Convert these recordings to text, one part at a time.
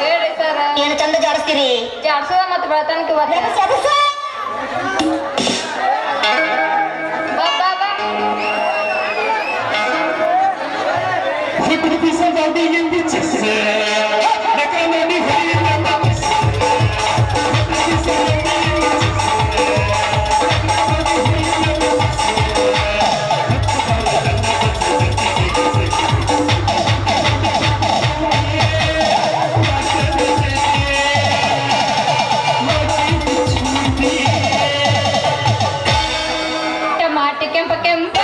ಹೇಳಿ ಸರ್. ಏನು ಚಂದ ಜಾಡಿಸ್ತೀರಿ? ಜಾಡ್ಸೋದ ಮತ್ತೆ ಬೆಳತನಕ ಬಾ ಬಾ ಬಾ. ಸಿಕ್ಕಿ ಸಂದಿ ಹಿಂದಿ ಚಿಸ್ಸೆ ಕೆಂಪ ಕೆಂಪ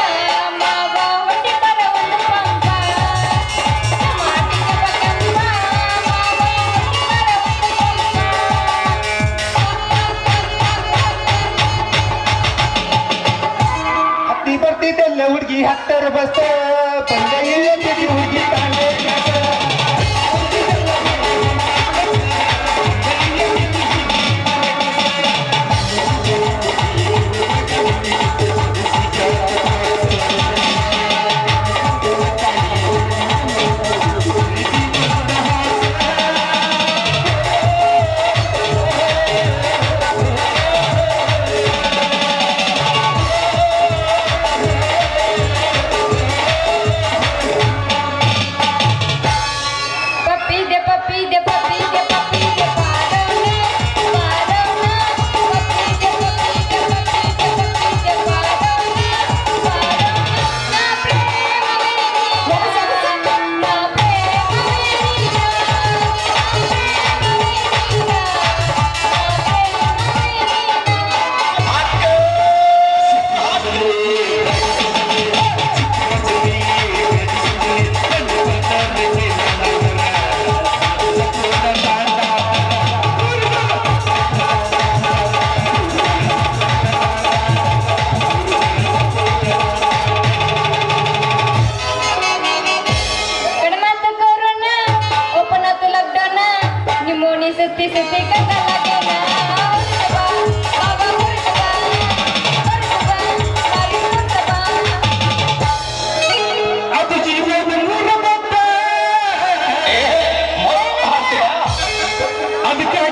ಹತ್ತರ ಬಸ್ತಾರ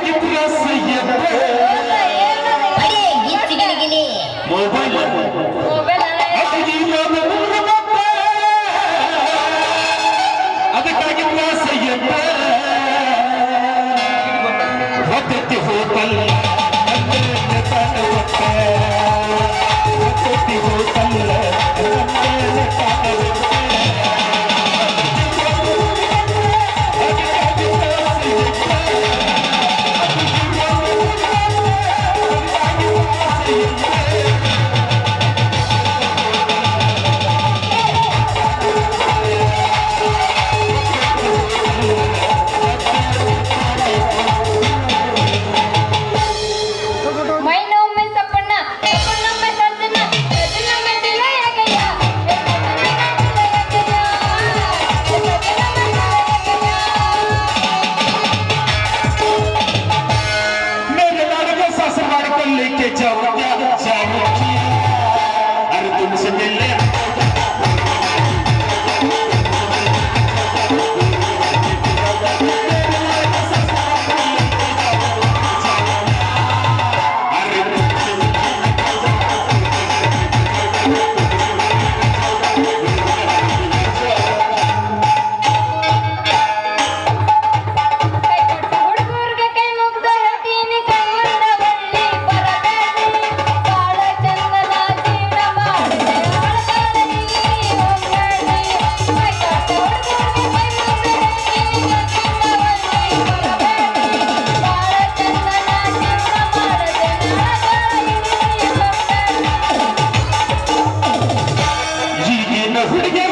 сьогодні трясає. ಹುಡುಗಿ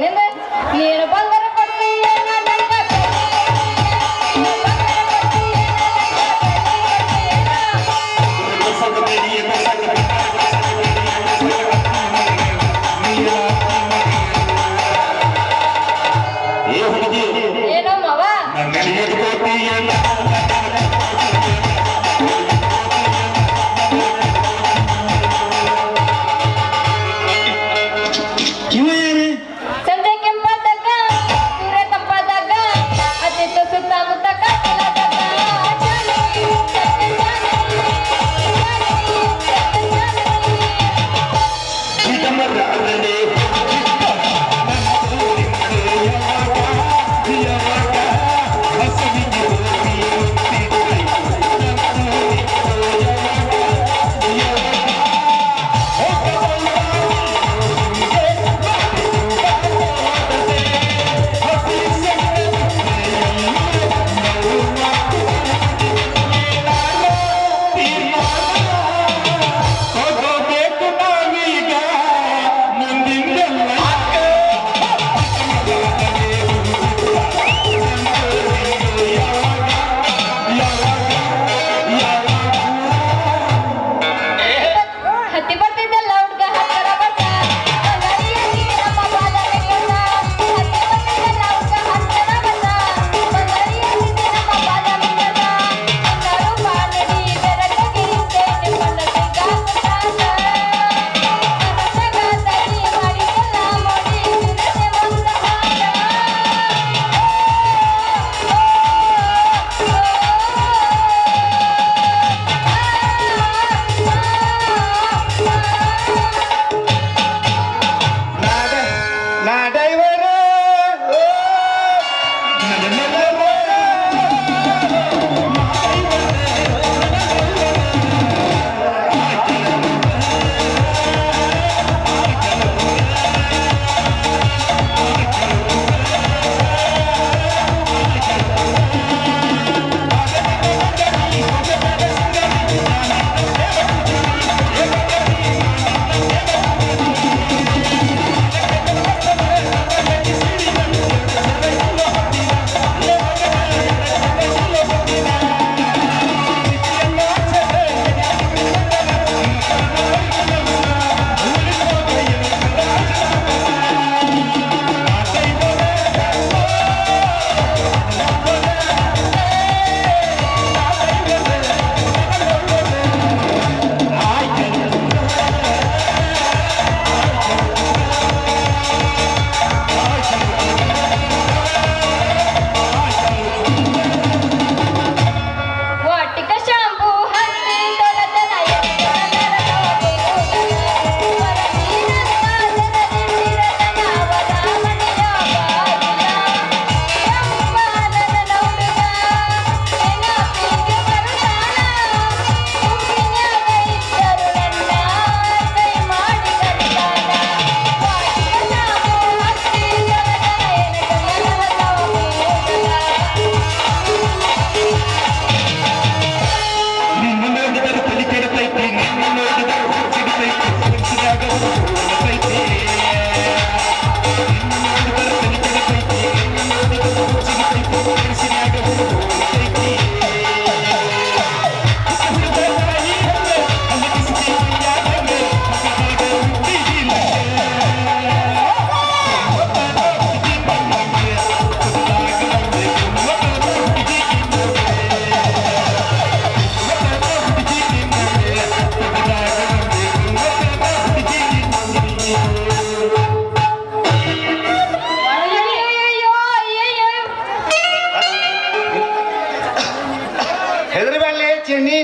நின்று நீ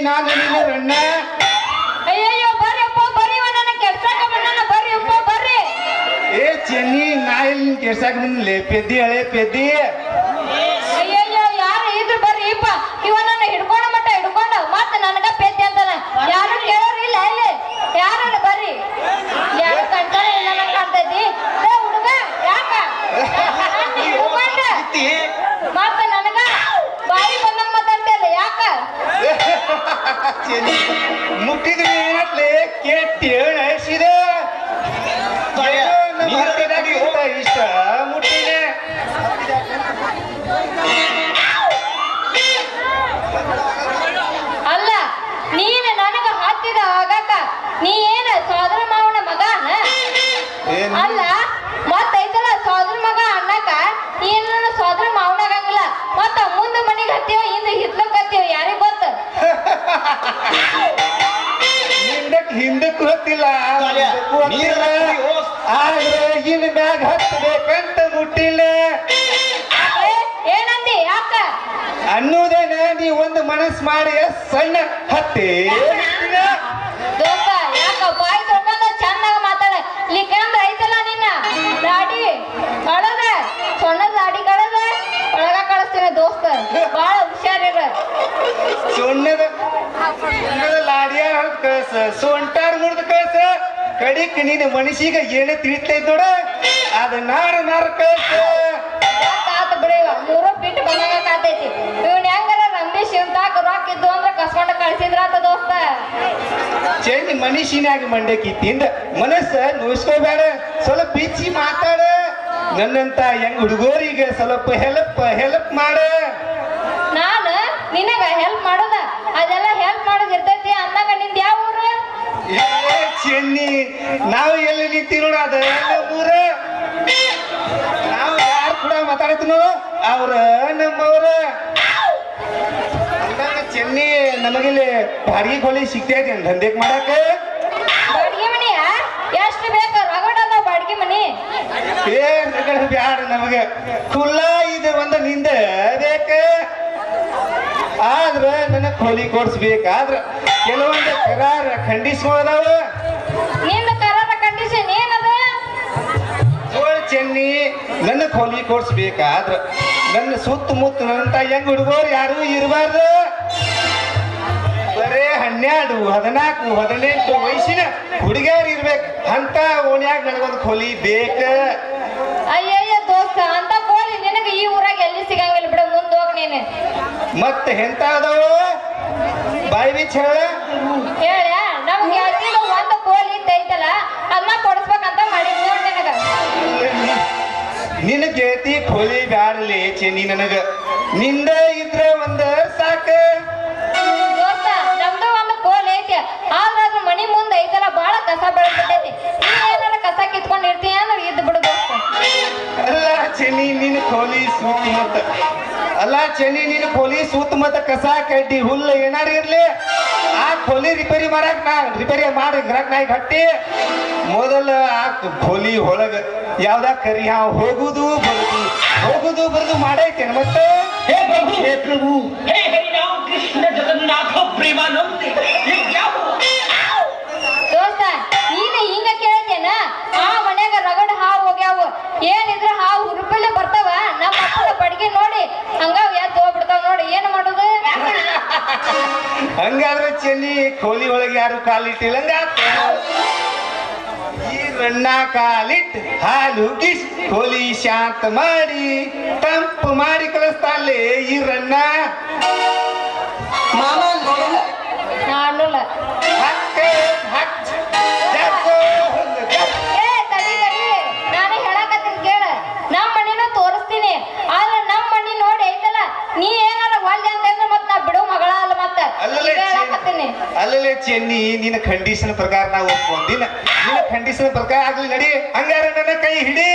ನಾನು ನೀನು ರಣ್ಣ ಅಯ್ಯಯ್ಯೋ ಬರ್ರಿಯಪ್ಪ ಬರ್ರಿ ನನ್ನ ಕೆಲ್ಸಕ್ಕೆ ಬಂದನ ಬರ್ರಿಯಪ್ಪ ಬರ್ರಿ. ಏ ಚೆನ್ನಿ ನಾ ಇಲ್ಲಿ ಕೆಲ್ಸಕ್ಕೆ ಬಂದ ಲೇ ಪೆದ್ದಿ. मुठी घेतले ಹಿಂದಕ್ ಹಿಂದಕ್ಕೂ ಹತ್ತಿಲ್ಲ. ನೀರ ಆದ್ರೆ ಇನ್ ಮ್ಯಾಗ ಹತ್ತಬೇಕಂತ ಮುಟ್ಟಿಲ್ಲ. ಏನಂದಿ? ಯಾಕ? ಅನ್ನೋದೇನ ನೀ ಒಂದು ಮನಸ್ ಮಾಡಿ ಸಣ್ಣ ಹತ್ತಿ. ಯಾಕ? ಬಾಯಿ ತೊಗೊಂಡ ಚೆನ್ನಾಗಿ ಮಾತಾಡ. ಇಲ್ಲಿ ಐತಲ್ಲ ನಿನ್ನ? ದಾಡಿ ಕಳ ಸೊಣ್ಣದ ಸುಣ್ಣದ ಲಾಡಿಯಾರ ಹೊಡ್ದ್ ಕಳ್ಸ ಸೊಂಟಾರ್ ಮುಡ್ದು ಕಳ್ಸ ಕಡಿಕ್ ನೀನು ಮನುಷ್ಯಗ ಏನೇ ತಿಳಿತೈತ್ ನೋಡ ಅದ ನಾರು ನಾರ ಕಳ್ಸ ಆತ ಬಿಡಿವ ಮೂರು ಬಿಟ್ಟು ಬಂದಾಗ ಆತೈತಿ. ಇವ್ನ ಹೆಂಗಾರ ರಂಬೀಶ್ ಇವ್ತಾಕ ರೊಕ್ಕ ಇದ್ದು ಅಂದ್ರ ಕಸ್ಕೊಂಡ ಕಳ್ಸಿದ್ರ ಆತ ದೋಸ್ತ. ಚೆಂದ ಮನುಷ್ಯನಾಗ ಮಂಡಕ್ಕಿ ತಿಂದ ಮನಸ್ಸ ನೋಯಿಸ್ಕೋಬೇಡ ಸ್ವಲ್ಪ ಬಿಚ್ಚಿ ಮಾತಾಡ. ನನ್ನಂತ ಹೆಂಗ್ ಹುಡುಗರಿಗೆ ಸ್ವಲ್ಪ ಹೆಲ್ಪ್ ಹೆಲ್ಪ್ ಮಾಡ. ನಿನಗ ಹೆಲ್ಪ್ ಮಾಡೋದ? ಅದೆಲ್ಲ ಹೆಲ್ಪ್ ಮಾಡೋದ್ ಇರ್ತೈತಿ ಅಂದಾಗ ನಿಂದ ಯಾವ ಊರು? ಏ ಚೆನ್ನಿ ನಾವು ಎಲ್ಲಿ ನೋಡ ಅದ ಊರ? ನಾವು ಯಾರು ಕೂಡ ಮಾತಾಡ್ತೀನೋ ಅವ್ರ ನಮ್ಮವ್ರ ಅಂದಾಗ ಚೆನ್ನಿ ನಮಗಿಲ್ಲಿ ಬಾಡಿಗೆ ಕೊಳಿ ಸಿಗ್ತೈತಿ ದಂಧೆಗ್ ಮಾಡಕ ಬಾಡಿಗೆ ಮನಿ ಎಷ್ಟು ಬೇಕು? ರಗಡ ಬಾಡಿಗೆ ಮನಿ. ಏ ಬ್ಯಾಡ ನಮಗೆ. ಕುಲ್ಲ ಇದು ಒಂದು ನಿಂದ ಬೇಕ. ಆದ್ರ ನನ್ನ ಕೊಲಿ ಕೊಡ್ಸ್ಬೇಕಾದ್ರ ಕೆಲವೊಂದು ಕರಾರ ಖಂಡಿಸ್ಬೋದಾವ ನಿನ್ನ ಕರಾರ ಕಂಡೀಷನ್ ಏನದ ಜೋಳ್ ಚೆನ್ನಿ ನನ್ನ ಕೊಲಿ ಕೊಡ್ಸ್ಬೇಕಾದ್ರ ನನ್ನ ಸುತ್ತಮುತ್ತ ನನ್ನಂತ ಹೆಂಗ್ ಹುಡುಗರು ಯಾರು ಇರಬಾರ್ದು. ಬರೇ ಹನ್ನೆರಡು ಹದಿನಾಲ್ಕು ಹದಿನೆಂಟು ವಯಸ್ಸಿನ ಹುಡುಗಿಯರು ಇರ್ಬೇಕು. ಅಂತ ಓಣ್ಯಾಗ ನನಗೊಂದು ಕೊಲಿ ಬೇಕ ಅಯ್ಯಯ್ಯ ದೋಸ್ತ ಅಂತ ಕೋಳಿ ನಿನಗೆ ಈ ಊರಾಗ ಎಲ್ಲಿ ಸಿಗಂಗಿಲ್ಲ ಬಿಡು ಮುಂದ್ ಹೋಗ್ ನೀನು ಮತ್ತೆ ಎಂತ ಅದಾವ ಬಾಯಿ ಬಿಚ್ಚ ಹೇಳ. ಹೇಳ ನಮ್ಗೆ ಯಾಕಿಲ್ಲ ಒಂದು ಕೋಲಿ ಇದ್ದ ಐತಲ್ಲ ಅದನ್ನ ಕೊಡಿಸ್ಬೇಕಂತ ಮಾಡಿದ್ ನೋಡ್ ನಿನಗ. ನಿನ್ನ ಗೆಳತಿ ಕೋಲಿ ಬ್ಯಾಡಲಿ ಚೆನ್ನಿ ನನಗ. ನಿಂದ ಇದ್ರೆ ಒಂದ ಸಾಕ. ದೋಸ್ತ ನಮ್ದು ಒಂದು ಕೋಲಿ ಐತಿ. ಆದ್ರ ಅದ್ರ ಮನಿ ಮುಂದೆ ಐತಲ್ಲ ಬಾಳ ಕಸ ಬೆಳೆದ್ಬಿಟ್ಟೈತಿ. ನೀ ಏನಾರ ಕಸ ಕಿತ್ಕೊಂಡಿರ್ತೀಯ ಅಂದ್ರೆ ಇದ್ದು ಬಿಡು ದೋಸ್ತ. ಅಲ್ಲ ಚೆನ್ನಿ ನಿನ್ನ ಕೋಲಿ ಸೂತ್ ಮತ್ತ. ಅಲ್ಲ ಚೆನ್ನಿ ನೀನು ಪೊಲೀಸ್ ಸೂತ್ ಮತ್ತ ಕಸ ಕಡ್ಡಿ, ಹುಲ್ಲು ಏನಾರು ಇರ್ಲಿ, ಆ ಕೊಲಿ ರಿಪೇರಿ ಮಾಡಕ್ ನಾ ರಿಪೇರಿ ಮಾಡಿ ಗ್ರಾಕ್ ನಾಯಿ ಹಟ್ಟಿ. ಮೊದಲ ಆ ಕೊಲಿ ಒಳಗ ಯಾವ್ದ ಕರಿ ಹಾವು ಹೋಗುದು, ಬರುದು ಹೋಗುದು, ಬರುದು ಮಾಡೈತೇನೆ ಮತ್ತೆ? ಹೇ ಪ್ರಭು ಹೇ ಪ್ರಭು, ಹೇ ಹರಿ ಕೃಷ್ಣ ಜಗನ್ನಾಥ ಪ್ರೇಮಾನಂದಿ. ಕೋಲಿ ಒಳಗೆ ಯಾರು ಕಾಲಿಟ್ಟಿಲ್ಲ ಈ ರಣ್ಣ ಕಾಲಿಟ್ ಹಾಲು ಗಿಸ್ ಕೋಲಿ ಶಾಂತ ಮಾಡಿ, ತಂಪು ಮಾಡಿ ಕಳಿಸ್ತಾ ಈ ರಣ್ಣ. ಮಾಮ ಚೆನ್ನಿ ನಿನ್ನ ಕಂಡೀಷನ್ ಪ್ರಕಾರ ನಾವು ಒಪ್ಕೊಂಡಿನ ನಿನ್ನ ಕಂಡೀಷನ್ ಪ್ರಕಾರ ಆಗ್ಲಿ ನಡಿ. ಹಂಗಾರ ನನ್ನ ಕೈ ಹೊಡಿ.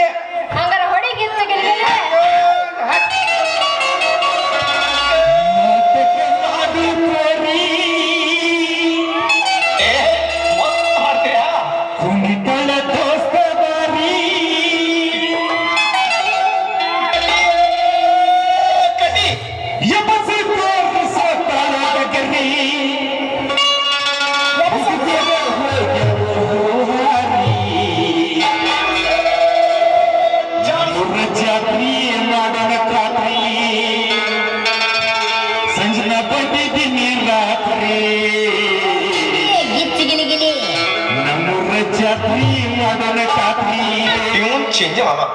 请进好吗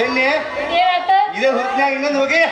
ಚೆನ್ನಿ ಇದೇ ಹೊತ್ತಿನಾಗ ಇನ್ನೊಂದು ಹೋಗಿ.